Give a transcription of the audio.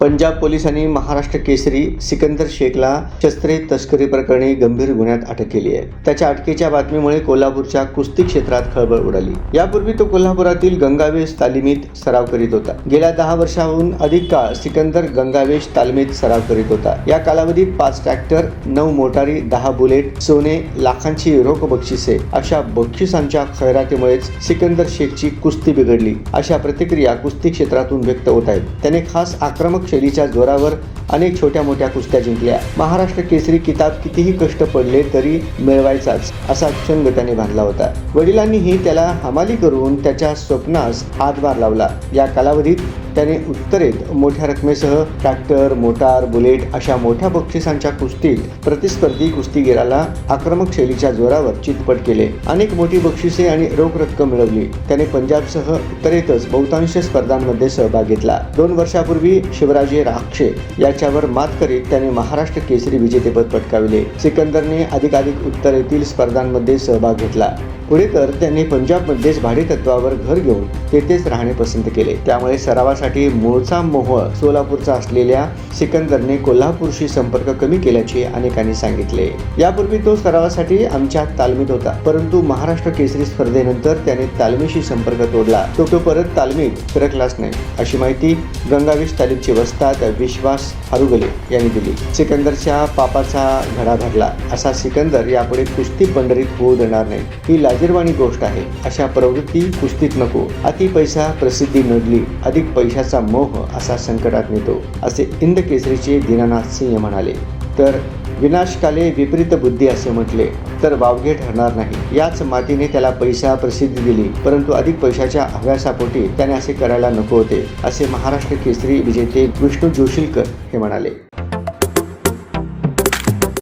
पंजाब पोलिसांनी महाराष्ट्र केसरी सिकंदर शेखला शस्त्रे तस्करी प्रकरणी गंभीर गुन्ह्यात अटक केली आहे. त्याच्या अटकेच्या बातमीमुळे कोल्हापूरच्या कुस्ती क्षेत्रात खळबळ उडाली. यापूर्वी तो कोल्हापुरातील गंगावेश तालिमीत सराव करीत होता. गेल्या दहा वर्षाहून अधिक काळ सिकंदर गंगावेश तालमीत सराव करीत होता. या कालावधीत पाच ट्रॅक्टर नऊ मोटारी दहा बुलेट सोने लाखांची रोख बक्षिसे अशा बक्षिसांच्या खैरातीमुळेच सिकंदर शेखची कुस्ती बिघडली. अशा प्रतिक्रिया कुस्ती क्षेत्रातून व्यक्त होत आहेत. त्याने खास आक्रमक शैलीच्या जोरावर अनेक छोट्या मोठ्या कुस्त्या जिंकल्या. महाराष्ट्र केसरी किताब कितीही कष्ट पडले तरी मिळवायचाच असा चंग त्याने बांधला होता. वडिलांनीही त्याला हमाली करून त्याच्या स्वप्नास हातभार लावला. या कालावधीत त्याने उत्तरेत मोठ्या रकमेसह ट्रॅक्टर मोटार बुलेट अशा मोठ्या बक्षिसांच्या कुस्तीत प्रतिस्पर्धी कुस्तीगीराला आक्रमक शैलीच्या जोरावर चितपट केले. अनेक मोठी बक्षिसे आणि रोख रक्कम मिळवली. त्याने पंजाबसह उत्तरेतच बहुतांश स्पर्धांमध्ये सहभाग घेतला. दोन वर्षापूर्वी शिवराजे राक्षे याच्यावर मात करीत त्याने महाराष्ट्र केसरी विजेतेपद पटकाविले. सिकंदरने अधिकाधिक उत्तरेतील स्पर्धांमध्ये सहभाग घेतला. पुढे तर त्यांनी पंजाबमध्येच भाडेतत्वावर घर घेऊन तेथेच राहणे पसंत केले. त्यामुळे सरावासाठी मूळचा मोह सोलापूरचा असलेल्या सिकंदरने कोल्हापूरशी संपर्क कमी केल्याचे अनेकांनी सांगितले. यापूर्वी तो सरावासाठी आमच्या तालमीत होता परंतु महाराष्ट्र केसरी स्पर्धेनंतर त्याने तालमीशी संपर्क तोडला. तो तो परत तालमीत फिरकलाच नाही अशी माहिती गंगावीस तालीमचे वस्तात विश्वास हरुगले यांनी दिली. सिकंदरच्या पापाचा घडा भरला असा सिकंदर यापुढे कुस्ती पंढरीत होऊ देणार नाही. ही लाजीरवाणी गोष्ट आहे. अशा प्रवृत्ती कुस्तीत नको. अति पैसा प्रसिद्धी नडली अधिक पैशाचा मोह असा संकटात नेतो असे इंद केसरीचे दीनानाथ सिंह म्हणाले. तर विनाशकाले विपरीत बुद्धी असे म्हटले तर वावगे ठरणार नाही. याच मातीने त्याला पैसा प्रसिद्धी दिली परंतु अधिक पैशाच्या हव्यासापोटी त्याने असे करायला नको होते असे महाराष्ट्र केसरी विजेते विष्णू जोशीलकर हे म्हणाले.